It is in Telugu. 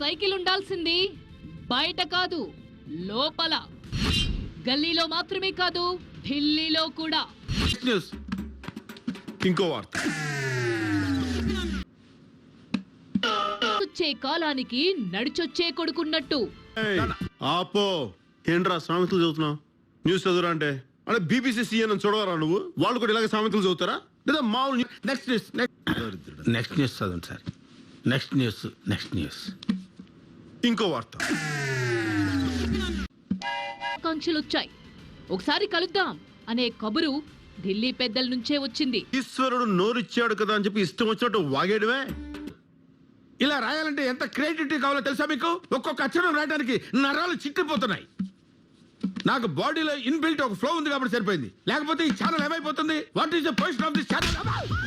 సైకిల్ ఉండాల్సింది. బయట కాదు లోపల. గల్లీలో మాత్రమే కాదు ఢిల్లీలో కూడా. న్యూస్ ఇంకో వార్త. వచ్చే కాలానికి నడిచొచ్చే కొడుకున్నట్టు. ఆపో. ఏంట్రా సామెతలు చదువుతున్నావు? న్యూస్ చదువురా అంటే? అంటే బీబీసీ సీఎన్ చూడవరా నువ్వు? వాళ్ళు కూడా ఇలాగ సామెతలు చదువుతారా? లేదా మామూలు నెక్స్ట్ న్యూస్ నెక్స్ట్ న్యూస్ చదవండి sir. Next news next news ఇంకో వార్త. ఆకాంక్షలొచ్చాయి. ఒకసారి కలుద్దాం అనే కబురు ఢిల్లీ పెద్దల నుంచే వచ్చింది. ఈశ్వరుడు నోరిచ్చాడు కదా అని చెప్పి ఇష్టం వచ్చినట్టు వాగేయడమే? ఇలా రాయాలంటే ఎంత క్రియేటివిటీ కావాలో తెలుసా మీకు? ఒక్కొక్క అక్షరం రాయడానికి నరాలు చిట్టిపోతున్నాయి నాకు బాడీలో ఇన్బిల్ట్ ఒక ఫ్లో ఉంది కాబట్టి సరిపోయింది. లేకపోతే ఈ ఛానల్ ఏమైపోతుంది? What is the position of this channel?